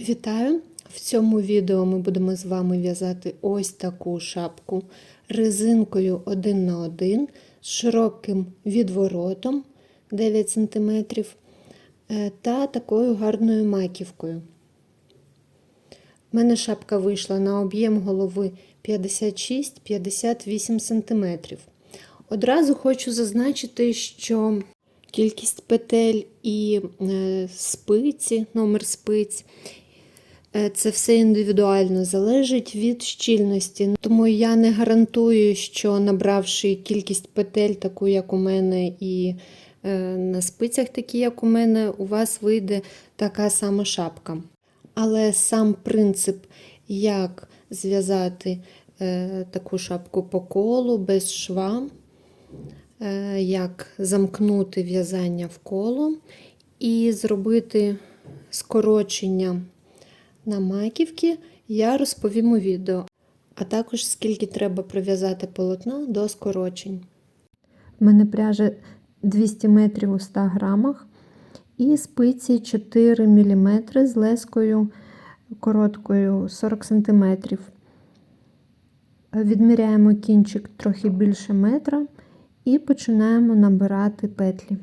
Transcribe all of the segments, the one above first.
Вітаю! В цьому відео ми будемо з вами в'язати ось таку шапку резинкою 1 на 1 з широким відворотом 9 см е, та такою гарною маківкою. У мене шапка вийшла на об'єм голови 56-58 см. Одразу хочу зазначити, що кількість петель і е, спиці, номер спиць. Е, Це все індивідуально залежить від щільності. Тому я не гарантую, що набравши кількість петель, таку як у мене, і е, на спицях, такі як у мене, у вас вийде така сама шапка. Але сам принцип, як зв'язати е, таку шапку по колу без шва, як замкнути в'язання в коло і зробити скорочення на маківки, я розповім у відео, а також скільки треба пров'язати полотна до скорочень. У мене пряжа 200 метрів у 100 грамах і спиці 4 мм з лескою короткою 40 см. Відміряємо кінчик трохи більше метра і починаємо набирати петлі.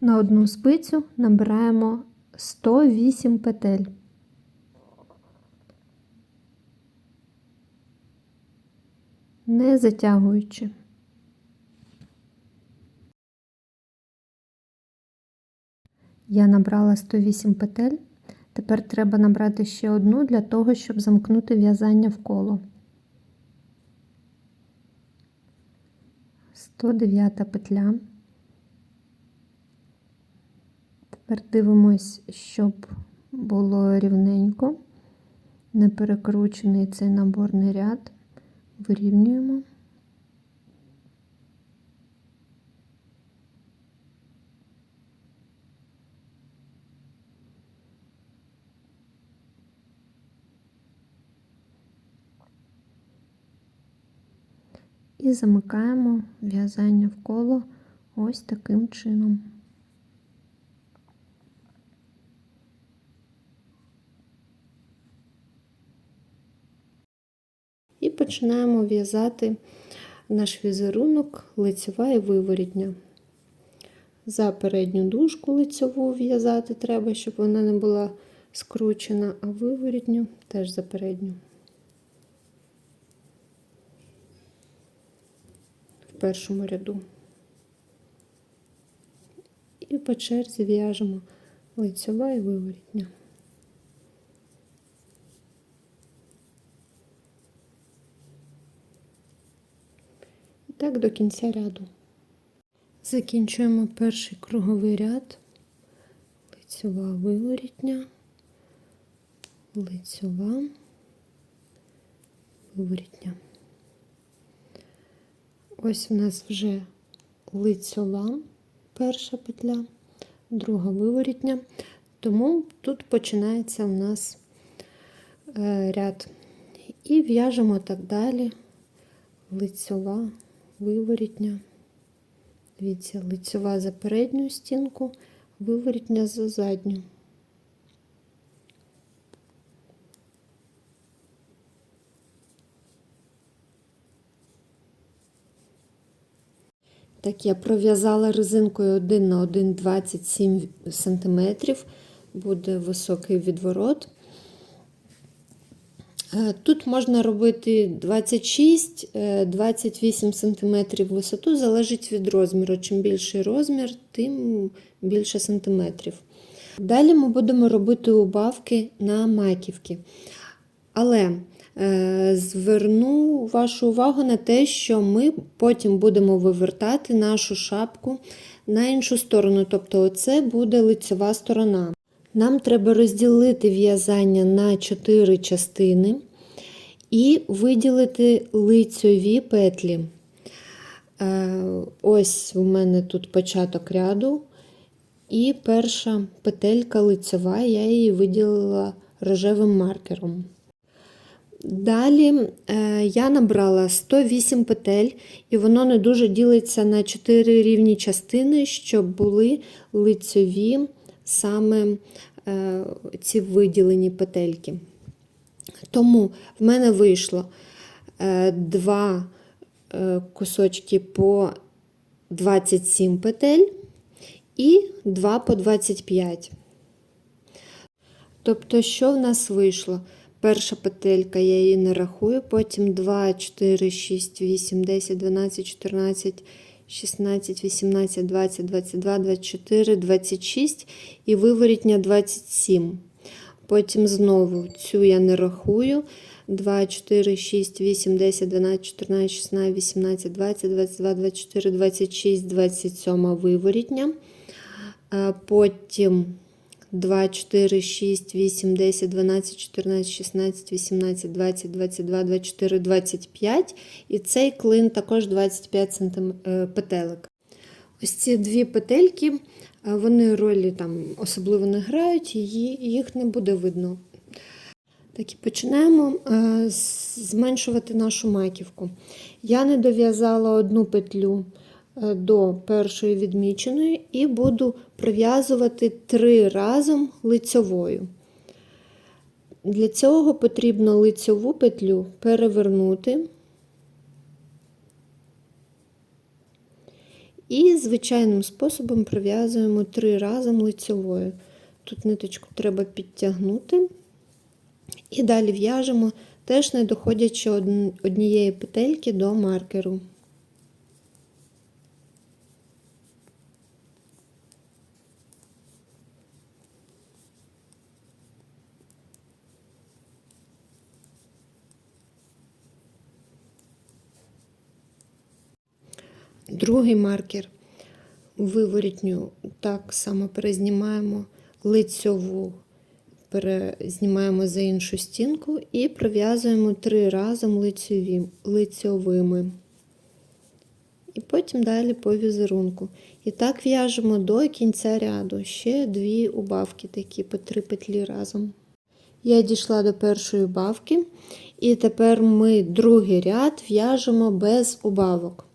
На одну спицю набираємо 108 петель. Не затягуючи. Я набрала 108 петель. Тепер треба набрати ще одну для того, щоб замкнути в'язання в коло. 109 петля. Тепер дивимось, щоб було рівненько, не перекручений цей наборний ряд, вирівнюємо. І замикаємо в'язання в коло ось таким чином. І починаємо в'язати наш візерунок лицева і виворітня. За передню дужку лицеву в'язати треба, щоб вона не була скручена, а виворітню теж за передню. В першому ряду. І по черзі в'яжемо лицьова і виворітня. І так до кінця ряду. Закінчуємо перший круговий ряд, лицьова виворітня, лицьова, виворітня. Ось у нас вже лицьова перша петля, друга виворітня, тому тут починається у нас е, ряд. І в'яжемо так далі, лицьова, виворітня. Дивіться, лицьова за передню стінку, виворітня за задню. Так, я пров'язала резинкою 1 на 1 27 см, буде високий відворот. Е, Тут можна робити 26-28 см висоту, залежить від розміру. Чим більший розмір, тим більше сантиметрів. Далі ми будемо робити убавки на маківки. Але е, зверну вашу увагу на те, що ми потім будемо вивертати нашу шапку на іншу сторону, тобто, оце буде лицева сторона. Нам треба розділити в'язання на 4 частини і виділити лицьові петлі. Е, Ось у мене тут початок ряду, і перша петелька лицьова, я її виділила рожевим маркером. Далі е, я набрала 108 петель, і воно не дуже ділиться на 4 рівні частини, щоб були лицьові саме е, ці виділені петельки. Тому в мене вийшло е, два е, кусочки по 27 петель і 2 по 25. Тобто, що в нас вийшло? Перша петелька, я її не рахую, потім 2, 4, 6, 8, 10, 12, 14, 16, 18, 20, 22, 24, 26 і виворітня 27. Потім знову цю я не рахую. 2, 4, 6, 8, 10, 12, 14, 16, 18, 20, 22, 24, 26, 27 виворітня. Е, Потім 2, 4, 6, 8, 10, 12, 14, 16, 18, 20, 22, 24, 25. І цей клин також 25 см петелек. Ось ці дві петельки, е, вони ролі там особливо не грають, їх не буде видно. Так і починаємо е, зменшувати нашу маківку. Я не дов'язала одну петлю е, до першої відміченої і буду пров'язувати три разом лицьовою. Для цього потрібно лицьову петлю перевернути і звичайним способом пров'язуємо три разом лицьовою. Тут ниточку треба підтягнути. І далі в'яжемо, теж не доходячи однієї петельки до маркеру. Другий маркер виворітню так само перезнімаємо лицьову перезнімаємо за іншу стінку і пров'язуємо три разом лицьові, лицьовими. І потім далі по візерунку. І так в'яжемо до кінця ряду. Ще дві убавки такі по три петлі разом. Я дійшла до першої убавки, і тепер ми другий ряд в'яжемо без убавок,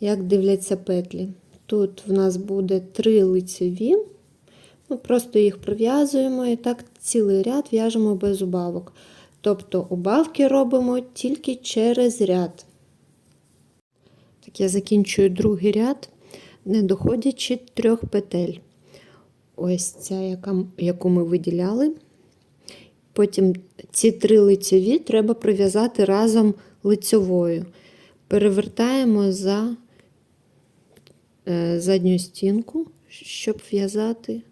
як дивляться петлі. Тут в нас буде три лицеві. Ми просто їх пров'язуємо і так цілий ряд в'яжемо без убавок. Тобто убавки робимо тільки через ряд. Так, я закінчую другий ряд, не доходячи трьох петель. Ось ця, яка, яку ми виділяли. Потім ці три лицеві треба пров'язати разом лицьовою. Перевертаємо за задню стінку, щоб в'язати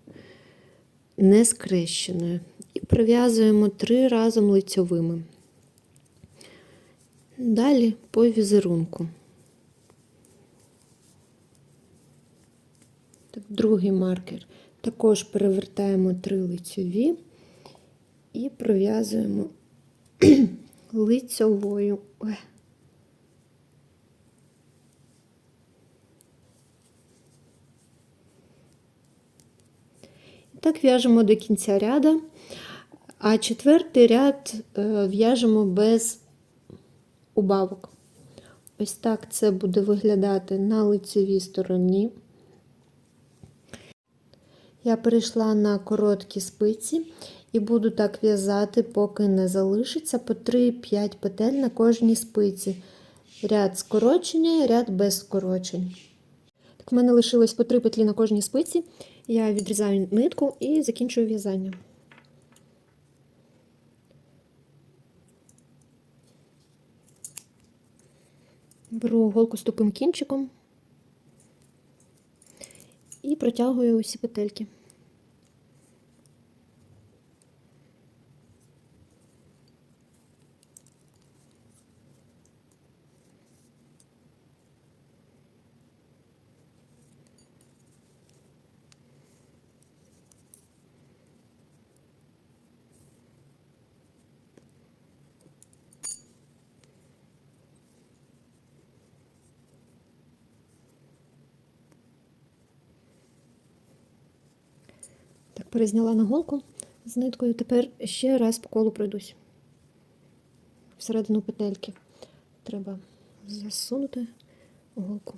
не скрещеною. І пров'язуємо три разом лицьовими. Далі по візерунку. Так, другий маркер. Також перевертаємо три лицьові і пров'язуємо лицьовою. Так в'яжемо до кінця ряду, а четвертий ряд е, в'яжемо без убавок. Ось так це буде виглядати на лицевій стороні. Я перейшла на короткі спиці і буду так в'язати, поки не залишиться по 3-5 петель на кожній спиці. Ряд скорочення, ряд без скорочень. Так, в мене лишилось по 3 петлі на кожній спиці. Я відрізаю нитку і закінчую в'язання. Беру голку з тупим кінчиком і протягую усі петельки. перезняла на голку з ниткою, тепер ще раз по колу пройдусь. Всередину петельки треба засунути голку.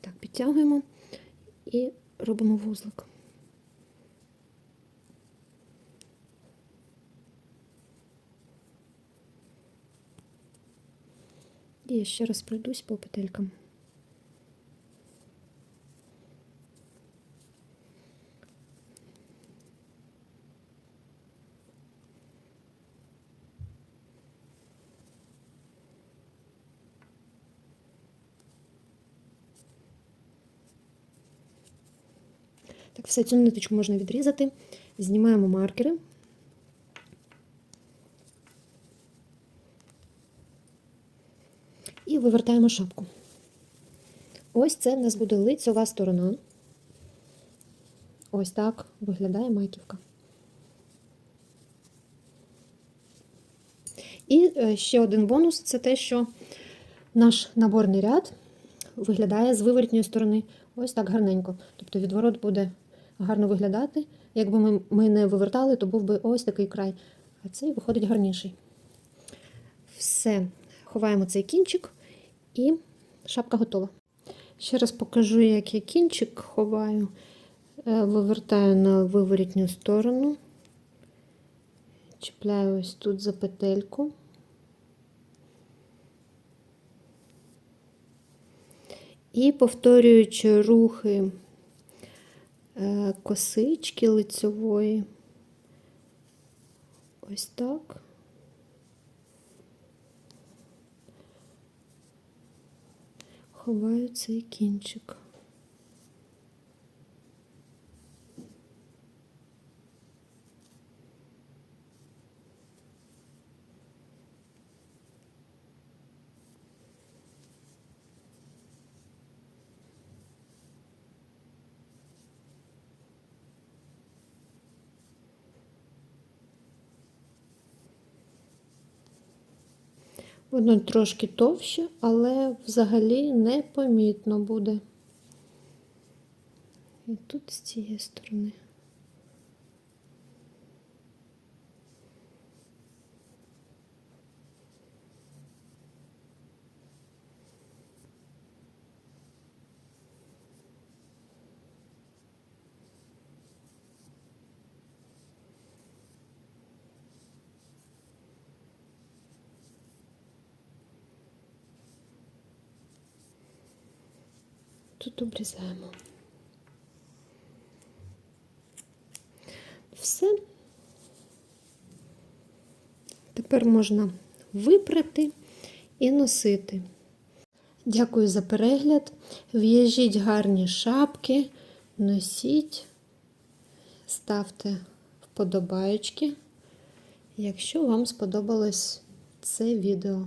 Так, підтягуємо і робимо вузлик. Я ще раз пройдусь по петелькам. Так, все, цю ниточку можна відрізати. Знімаємо маркери. І вивертаємо шапку. Ось це в нас буде лицьова сторона. Ось так виглядає маківка. І е, ще один бонус це те, що наш наборний ряд виглядає з виворотньої сторони ось так гарненько. Тобто відворот буде гарно виглядати. Якби ми не вивертали, то був би ось такий край. А цей виходить гарніший. Все, ховаємо цей кінчик і шапка готова. Ще раз покажу, як я кінчик ховаю. Е, Вивертаю на виворітню сторону, чіпляю ось тут за петельку. І повторюючи рухи е, косички лицьової, ось так. Ховаю цей кінчик. Воно трошки товще, але взагалі непомітно буде. І тут з цієї сторони. Тут обрізаємо. Все. Тепер можна випрати і носити. Дякую за перегляд. В'яжіть гарні шапки, носіть, ставте вподобаєчки, якщо вам сподобалось це відео.